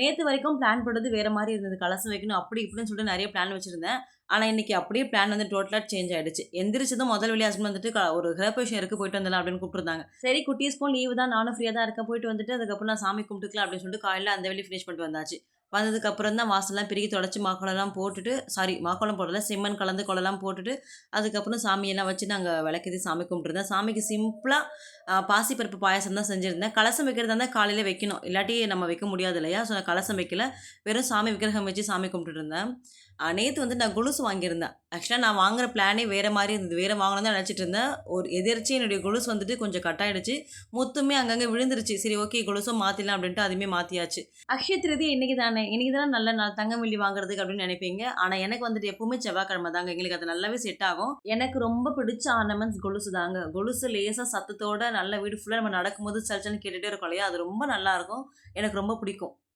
நேற்று வரைக்கும் பிளான் போட்டது வேறு மாதிரி இருந்தது. கலசம் வைக்கணும் அப்படி இப்படின்னு சொல்லிட்டு நிறைய பிளான் வச்சுருந்தேன். ஆனால் இன்னைக்கு அப்படியே பிளான் வந்து டோட்டலாக சேஞ்ச் ஆகிடுச்சு எந்திரிச்சதும் முதல் வெளியே ஹஸ்பண்ட் வந்துட்டு ஒரு கிரகபேஷம் இருக்குது போயிட்டு வந்துடலாம் அப்படின்னு கூப்பிட்டுருந்தாங்க. சரி குட்டீஸ்க்கும் லீவு தான் நானும் ஃப்ரீயாக தான் இருக்கேன். போயிட்டு வந்துட்டு அதுக்கப்புறம் நான் சாமி கும்பிட்டுக்கலாம் அப்படின்னு சொல்லிட்டு காலையில் அந்த வெளியே ஃபினிஷ் பண்ணிட்டு வந்தாச்சு. வந்ததுக்கு அப்புறம் தான் வாசல்லாம் பிரிக்கி தொடச்சி மாக்கோளெல்லாம் போட்டுட்டு சாரி மாக்கோளம் போடல செம்மண் கலந்து குளம்லாம் போட்டுட்டு அதுக்கப்புறம் சாமியெல்லாம் வச்சு நாங்கள் விளக்கேற்றி சாமி கும்பிட்டுருந்தோம் சாமிக்கு சிம்பிளாக பாசிப்பருப்பு பாயசம் தான் செஞ்சுருந்தேன். கலசம் வைக்கிறதா இருந்தால் காலையில் வைக்கணும். இல்லாட்டி நம்ம வைக்க முடியாது இல்லையா? ஸோ கலசம் வைக்கல. வெறும் சாமி விக்கிரகம் வச்சு சாமி கும்பிட்டுருந்தேன் நேற்று வந்து நான் கொலுசு வாங்கியிருந்தேன். ஆக்சுவலாக நான் வாங்குற பிளானே வேறு மாதிரி இருந்தது. வேறு வாங்கணும் தான் நினச்சிட்டு இருந்தேன். ஒரு எதிர்ச்சி என்னுடைய கொலுசு வந்துட்டு கொஞ்சம் கட் ஆகிடுச்சு மொத்தமே அங்கங்கே விழுந்துருச்சு. சரி ஓகே கொலுசும் மாற்றிடலாம் அப்படின்ட்டு அதுவுமே மாற்றியாச்சு அக்ஷய திருதி இன்னைக்கு தானே? இன்றைக்கி தானே நல்ல நாள் தங்கம் வெள்ளி வாங்குறதுக்கு அப்படின்னு நினைப்பீங்க. ஆனால் எனக்கு வந்துட்டு எப்பவுமே செவ்வாய்க்கிழமை தாங்க. எங்களுக்கு அது நல்லாவே செட் ஆகும். எனக்கு ரொம்ப பிடிச்ச ஆர்னமெண்ட்ஸ் கொலுசு தாங்க. கொலுசு லேசாக சத்தத்தோட நல்ல வீடு ஃபுல்லாக நம்ம நடக்கும்போது சல்ச்சல்னு கேட்டுகிட்டே இருக்கோம் இல்லையா? அது ரொம்ப நல்லாயிருக்கும் எனக்கு ரொம்ப பிடிக்கும்.